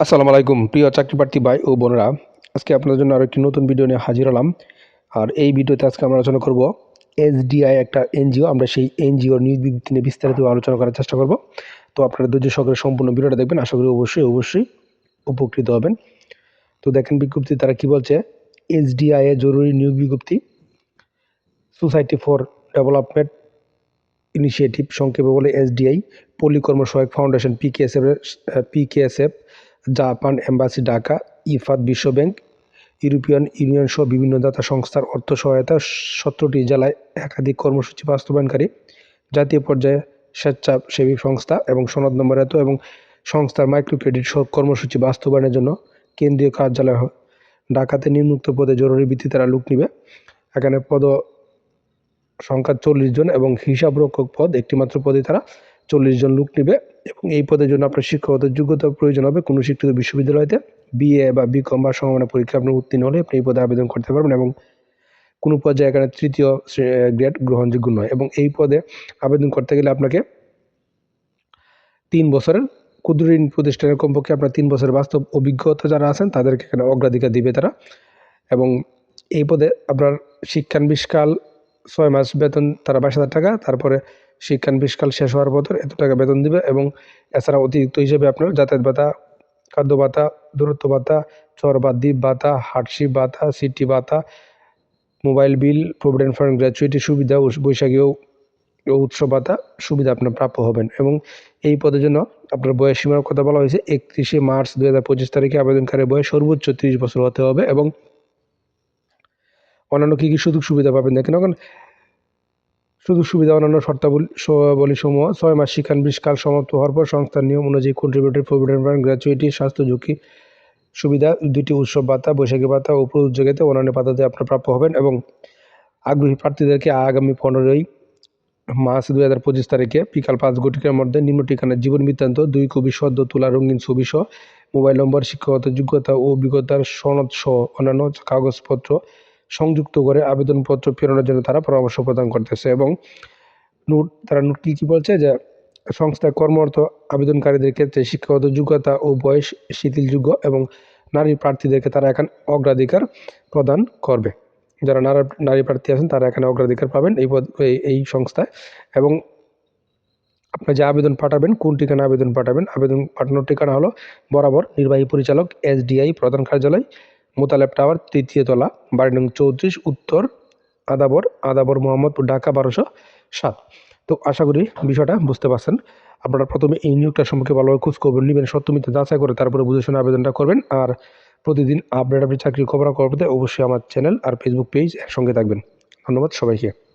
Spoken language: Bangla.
আসসালামু আলাইকুম, প্রিয় চাকরি প্রার্থী ভাই ও বোনেরা। আজকে আপনাদের জন্য আরও একটি নতুন ভিডিও নিয়ে হাজির হলাম। আর এই ভিডিওতে আজকে আমরা আলোচনা করব এসডিআই একটা এনজিও। আমরা সেই এনজিওর নিউজ বিজ্ঞপ্তি নিয়ে বিস্তারিত আলোচনা করার চেষ্টা করব। তো আপনারা ধৈর্য সহকারে সম্পূর্ণ ভিডিওটা দেখবেন। আশা করি অবশ্যই অবশ্যই উপকৃত হবেন। তো দেখেন বিজ্ঞপ্তি, তারা কি বলছে? এসডিআই এ জরুরি নিয়োগ বিজ্ঞপ্তি। সোসাইটি ফর ডেভেলপমেন্ট ইনিশিয়েটিভ সংক্ষেপে বলে SDI, Palli Karma Sahayak foundation PKSF PKSF Japan embassy, Dhaka Ifat বিশ্ব ব্যাংক ইউরোপিয়ান ইউনিয়ন সহ বিভিন্ন দাতা সংস্থার অর্থ সহায়তা সতেরোটি জেলায় একাধিক কর্মসূচি বাস্তবায়নকারী জাতীয় পর্যায়ে স্বেচ্ছাসেবী সংস্থা এবং সনদ নম্বর এত এবং সংস্থার মাইক্রো ক্রেডিট কর্মসূচি বাস্তবায়নের জন্য কেন্দ্রীয় কার্যালয় ঢাকাতে নিম্নুক্ত পদে জরুরি ভিত্তিতে তারা লোক নিবে। এখানে পদ সংখ্যা চল্লিশ জন এবং হিসাবরক্ষক পদ একটিমাত্র পদে তারা চল্লিশ জন লোক নেবে এবং এই পদের জন্য আপনার শিক্ষাগত যোগ্যতার প্রয়োজন হবে কোনো শিক্ষিত বিশ্ববিদ্যালয়তে বিএ বা বিকম বা সমমানের পরীক্ষা আপনার উত্তীর্ণ হলে আপনি এই পদে আবেদন করতে পারবেন এবং কোনো পর্যায়ে এখানে তৃতীয় গ্রেড গ্রহণযোগ্য নয় এবং এই পদে আবেদন করতে গেলে আপনাকে তিন বছরের ক্ষুদ্র ঋণ প্রতিষ্ঠানের কমপক্ষে আপনার তিন বছরের বাস্তব অভিজ্ঞতা যারা আছেন তাদেরকে এখানে অগ্রাধিকার দিবে তারা এবং এই পদে আপনার শিক্ষানবিষ্কাল ছয় মাস বেতন তারা বাইশ হাজার টাকা, তারপরে শিক্ষানবিষ্কাল শেষ হওয়ার পর এত টাকা বেতন দিবে এবং এছাড়া অতিরিক্ত হিসেবে আপনার যাতায়াত ভাতা, খাদ্য ভাতা, দূরত্ব ভাতা, চর বা দ্বীপ ভাতা হার্টশিপ ভাতা, সিটি ভাতা, mobile bill, provident fund, gratuity সুবিধা বৈশাখী ও উৎসব ভাতা সুবিধা আপনার প্রাপ্য হবেন। এবং এই পদের জন্য আপনার বয়স সীমার কথা বলা হয়েছে, একত্রিশে মার্চ দু হাজার পঁচিশ তারিখে আবেদনকারীর বয়স সর্বোচ্চ তিরিশ বছর হতে হবে এবং অন্যান্য কী কী সুযোগ সুবিধা পাবেন দেখেন এখন সুযোগ সুবিধা, অন্যান্য শর্তাবলী সমূহ ছয় মাস শিক্ষানবিষ্কাল সমাপ্ত হওয়ার পর সংস্থার নিয়ম অনুযায়ী কন্ট্রিবিউটরি প্রভিডেন্ট ফান্ড গ্র্যাচুইটি স্বাস্থ্য ঝুঁকি সুবিধা দুটি উৎসব ভাতা, বৈশাখী ভাতা ও প্রযোজ্যতে অন্যান্য পাতাতে আপনার প্রাপ্য হবেন এবং আগ্রহী প্রার্থীদেরকে আগামী পনেরোই মার্চ দুই হাজার পঁচিশ তারিখে বিকাল পাঁচ ঘটিকার মধ্যে নিম্ন ঠিকানার জীবন বৃত্তান্ত, দুই কবি সদ্য তোলা রঙিন ছবি সহ মোবাইল নম্বর, শিক্ষাগত যোগ্যতা ও অভিজ্ঞতার সনদ সহ অন্যান্য কাগজপত্র সংযুক্ত করে আবেদনপত্র প্রেরণের জন্য তারা পরামর্শ প্রদান করতেছে এবং নোট তারা নোট কী কী বলছে যে সংস্থায় কর্মরত আবেদনকারীদের ক্ষেত্রে শিক্ষাগত যোগ্যতা ও বয়স শিথিলযোগ্য এবং নারী প্রার্থীদেরকে তারা এখন অগ্রাধিকার প্রদান করবে। যারা নারী নারী প্রার্থী আছেন তারা এখানে অগ্রাধিকার পাবেন এই পদ, এই সংস্থায় এবং আপনি যে আবেদন পাঠাবেন, কোন ঠিকানা আবেদন পাঠাবেন, আবেদন পাঠানোর ঠিকানা হলো বরাবর নির্বাহী পরিচালক, এসডিআই প্রধান কার্যালয় মোতালেব টাওয়ার, তৃতীয় তলা বাড়ি নং চৌত্রিশ, উত্তর আদাবর আদাবর মোহাম্মদপুর, ঢাকা, বারোশো সাত। তো আশা করি বিষয়টা বুঝতে পারছেন। আপনারা প্রথমে এই নিয়োগটা সম্পর্কে ভালোভাবে খোঁজ খবর নেবেন সত্যমিত যাচাই করে তারপরে বুঝে শুনে আবেদনটা করবেন। আর প্রতিদিন আপডেট আপনি চাকরির খবর করতে অবশ্যই আমার চ্যানেল আর ফেসবুক পেজ একসঙ্গে থাকবেন। ধন্যবাদ সবাইকে।